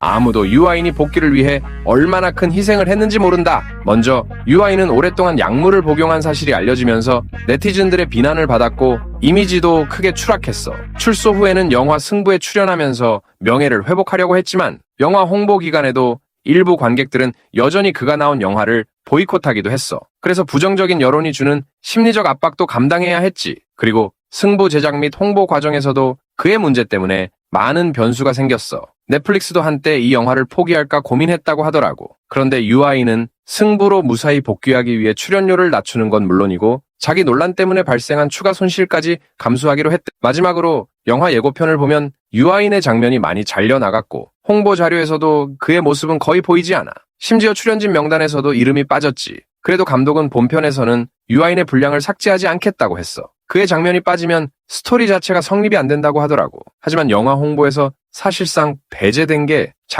아무도 유아인이 복귀를 위해 얼마나 큰 희생을 했는지 모른다. 먼저 유아인은 오랫동안 약물을 복용한 사실이 알려지면서 네티즌들의 비난을 받았고 이미지도 크게 추락했어. 출소 후에는 영화 승부에 출연하면서 명예를 회복하려고 했지만 영화 홍보 기간에도 일부 관객들은 여전히 그가 나온 영화를 보이콧하기도 했어. 그래서 부정적인 여론이 주는 심리적 압박도 감당해야 했지. 그리고 승부 제작 및 홍보 과정에서도 그의 문제 때문에 많은 변수가 생겼어. 넷플릭스도 한때 이 영화를 포기할까 고민했다고 하더라고. 그런데 유아인은 승부로 무사히 복귀하기 위해 출연료를 낮추는 건 물론이고 자기 논란 때문에 발생한 추가 손실까지 감수하기로 했대. 마지막으로 영화 예고편을 보면 유아인의 장면이 많이 잘려나갔고 홍보 자료에서도 그의 모습은 거의 보이지 않아. 심지어 출연진 명단에서도 이름이 빠졌지. 그래도 감독은 본편에서는 유아인의 분량을 삭제하지 않겠다고 했어. 그의 장면이 빠지면 스토리 자체가 성립이 안 된다고 하더라고. 하지만 영화 홍보에서 사실상 배제된 게